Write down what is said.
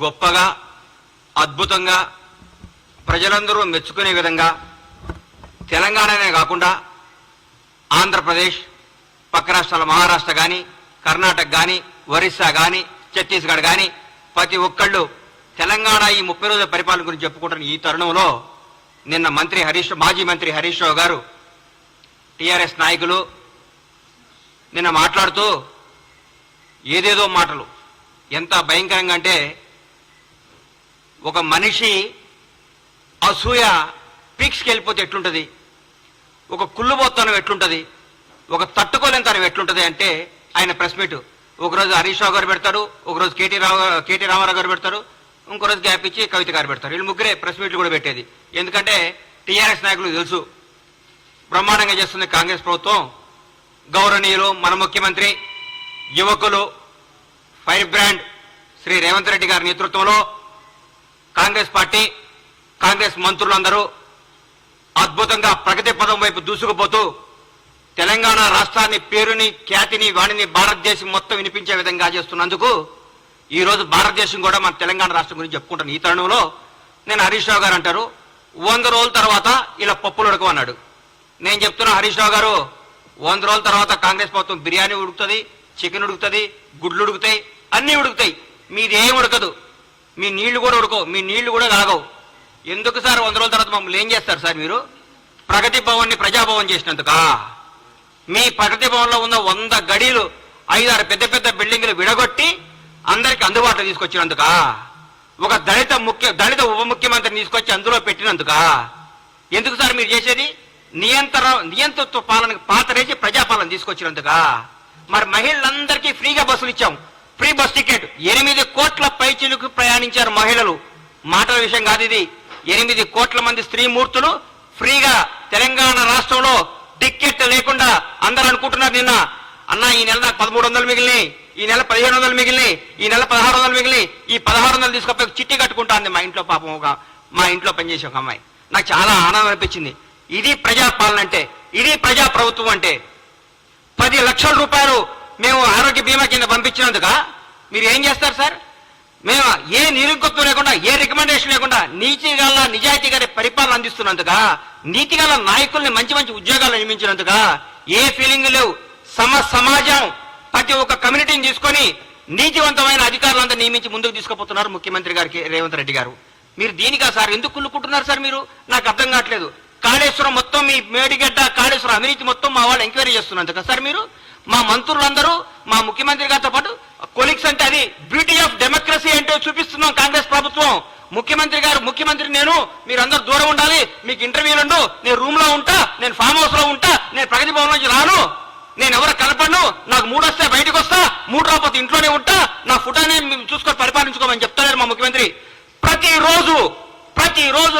గొప్పగా అద్భుతంగా ప్రజలందరూ మెచ్చుకునే విధంగా తెలంగాణనే కాకుండా ఆంధ్రప్రదేశ్ పక్క రాష్ట్రాల మహారాష్ట్ర కానీ కర్ణాటక కానీ ఒరిస్సా కానీ ఛత్తీస్గఢ్ కానీ ప్రతి ఒక్కళ్ళు తెలంగాణ ఈ ముప్పై రోజుల పరిపాలన గురించి చెప్పుకుంటున్న ఈ తరుణంలో నిన్న మంత్రి హరీష్ మాజీ మంత్రి హరీష్ రావు గారు టీఆర్ఎస్ నాయకులు నిన్న మాట్లాడుతూ ఏదేదో మాటలు. ఎంత భయంకరంగా అంటే ఒక మనిషి అసూయ పీక్స్కి వెళ్ళిపోతే ఎట్లుంటుంది? ఒక కుళ్ళుబోత్తనం ఎట్లుంటుంది? ఒక తట్టుకోలేని ఎట్లుంటుంది అంటే ఆయన ప్రెస్ మీట్. ఒకరోజు హరీష్ రావు గారు పెడతారు ఒకరోజు కేటీ రావు కేటీ రామారావు గారు పెడతారు ఇంకో రోజు గ్యాప్ ఇచ్చి కవిత గారు పెడతారు. వీళ్ళు ముగ్గురే ప్రెస్ మీట్లు కూడా పెట్టేది. ఎందుకంటే టీఆర్ఎస్ నాయకులు తెలుసు బ్రహ్మాండంగా చేస్తుంది కాంగ్రెస్ ప్రభుత్వం. గౌరవనీయులు మన ముఖ్యమంత్రి యువకులు ఫైర్ బ్రాండ్ శ్రీ రేవంత్ రెడ్డి గారి నేతృత్వంలో కాంగ్రెస్ పార్టీ కాంగ్రెస్ మంత్రులందరూ అద్భుతంగా ప్రగతి పదం వైపు దూసుకుపోతూ తెలంగాణ రాష్ట్రాన్ని పేరుని ఖ్యాతిని వాణిని భారతదేశం మొత్తం వినిపించే విధంగా చేస్తున్నందుకు ఈరోజు భారతదేశం కూడా మన తెలంగాణ రాష్ట్రం గురించి చెప్పుకుంటాను ఈ తరుణంలో నేను హరీష్ రావు గారు అంటారు వంద రోజుల తర్వాత ఇలా పప్పులు ఉడకమన్నాడు నేను చెప్తున్నా హరీష్ రావు గారు వంద రోజుల తర్వాత కాంగ్రెస్ ప్రభుత్వం బిర్యానీ ఉడుకుతుంది చికెన్ ఉడుకుతుంది గుడ్లు ఉడుకుతాయి అన్నీ ఉడుకుతాయి. మీది ఏం ఉడకదు. మీ నీళ్ళు కూడా ఉడకవు మీ నీళ్ళు కూడా తాగవు ఎందుకు సార్ వంద రోజుల తర్వాత మమ్మల్ని ఏం చేస్తారు సార్ మీరు? ప్రగతి భవన్ని ప్రజాభవన్ చేసినందుకా? మీ ప్రగతి భవన్లో ఉన్న వంద గడీలు ఐదారు పెద్ద పెద్ద బిల్డింగ్లు విడగొట్టి అందరికి అందుబాటులో తీసుకొచ్చినందుక? ఒక దళిత ముఖ్య దళిత ఉప ముఖ్యమంత్రిని తీసుకొచ్చి అందులో పెట్టినందుక? ఎందుకు సార్ మీరు చేసేది? నియంత్రణ నియంతృత్వ పాలనకు పాతరేసి ప్రజాపాలన తీసుకొచ్చినందుక? మరి మహిళలందరికీ ఫ్రీగా బస్సులు ఇచ్చాం. Free bus ticket. ఎనిమిది కోట్ల పైచిలకు ప్రయాణించారు మహిళలు. మాటల విషయం కాదు ఇది. ఎనిమిది కోట్ల మంది స్త్రీమూర్తులు ఫ్రీగా తెలంగాణ రాష్ట్రంలో టిక్కెట్ లేకుండా అందరూ అనుకుంటున్నారు నిన్న. అన్న ఈ నెల నాకు పదమూడు వందలు మిగిలినాయి. ఈ నెల పదిహేను వందలు మిగిలినాయి. ఈ నెల పదహారు వందలు మిగిలినాయి. ఈ పదహారు వందలు తీసుకపోయి చిట్టి కట్టుకుంటాంది మా ఇంట్లో పాపం ఒక మా ఇంట్లో పనిచేసే ఒక అమ్మాయి. నాకు చాలా ఆనందం అనిపించింది. ఇది ప్రజాపాలన అంటే ఇది ప్రజా ప్రభుత్వం అంటే పది లక్షల రూపాయలు మేము ఆరోగ్య బీమా కింద పంపించినందుక మీరు ఏం చేస్తారు సార్? మేము ఏ నిరుగొత్తు లేకుండా ఏ రికమెండేషన్ లేకుండా నీతి గల నిజాయితీ గారి పరిపాలన అందిస్తున్నందుక నీతి గల నాయకుల్ని మంచి మంచి ఉద్యోగాలు నియమించినందుక ఏ ఫీలింగ్ లేవు. సమ సమాజం ప్రతి ఒక్క కమ్యూనిటీని తీసుకొని నీతివంతమైన అధికారులంతా నియమించి ముందుకు తీసుకుపోతున్నారు ముఖ్యమంత్రి గారికి రేవంత్ రెడ్డి గారు. మీరు దీనిగా సార్? ఎందుకు కుళ్ళుకుంటున్నారు సార్ మీరు? నాకు అర్థం కావట్లేదు. కాళేశ్వరం మొత్తం మీ మేడిగడ్డ కాళేశ్వరం అవినీతి మొత్తం మా వాళ్ళు ఎంక్వైరీ చేస్తున్నారు కదా సార్ మీరు మా మంత్రులందరూ మా ముఖ్యమంత్రి గారితో పాటు కొలిక్స్ అంటే అది బ్యూటీ ఆఫ్ డెమోక్రసీ అంటే చూపిస్తున్నాం కాంగ్రెస్ ప్రభుత్వం. ముఖ్యమంత్రి గారు ముఖ్యమంత్రి నేను మీరందరూ దూరం ఉండాలి. మీకు ఇంటర్వ్యూలు ఉండు నేను రూమ్లో ఉంటా నేను ఫామ్ హౌస్లో ఉంటా నేను ప్రగతి భవన్ నుంచి రాను. నేను ఎవరు కలపను? నాకు మూడు వస్తే బయటకు వస్తా మూడు రాకపోతే ఇంట్లోనే ఉంటా. నా ఫుటానే చూసుకొని పరిపాలించుకోమని చెప్తారు మా ముఖ్యమంత్రి. ప్రతిరోజు ప్రతిరోజు